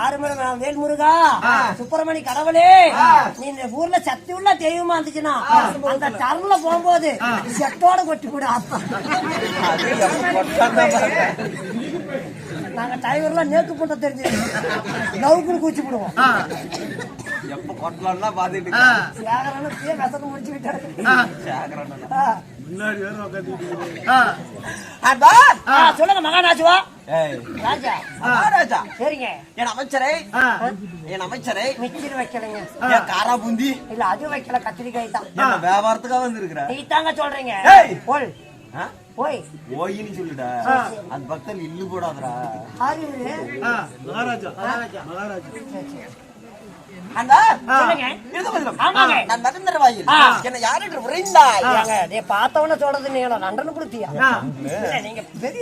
ஆறுமலை நான் வேல்முருகா. சுப்பிரமணி கடவுளே. நீ இந்த ஊர்ல சக்தி உள்ள தெய்வமா இருந்துச்சுன்னா அந்த டர்ல போகும்போது செட்டோட கொட்டி கூட நாங்க டிரைவர்லாம் நேக்கு போட்ட தெரிஞ்சு லவுக்குன்னு கூச்சி போடுவோம் எப்ப கொட்டலாம்னா பாத்துட்டு சேகரன்னு பேர் விசக்கு முடிச்சு விட்டாரு. ஆ, சொல்லுங்க மகாராஜுவா ராஜா. மகாராஜா சரிங்க. என் அமைச்சரை. என் அமைச்சரை. மிச்சர் வைக்கலைங்க. என் காரா புந்தி. இல்ல அது வைக்கல கத்திரிக்காய் தான். என்ன வியாபாரத்துக்காக வந்திருக்கிற? நீ தாங்க சொல்றீங்க. போல்? போய். சொல்லுடா அது பக்தன் இல்லு போடாதடா. மகாராஜா. மகாராஜா. நான் வாயில். என்னை யார் உறைந்தாய் பார்த்தவன சொல்றது நீங்க நண்டனு கொடுத்தியா நீங்க பெரிய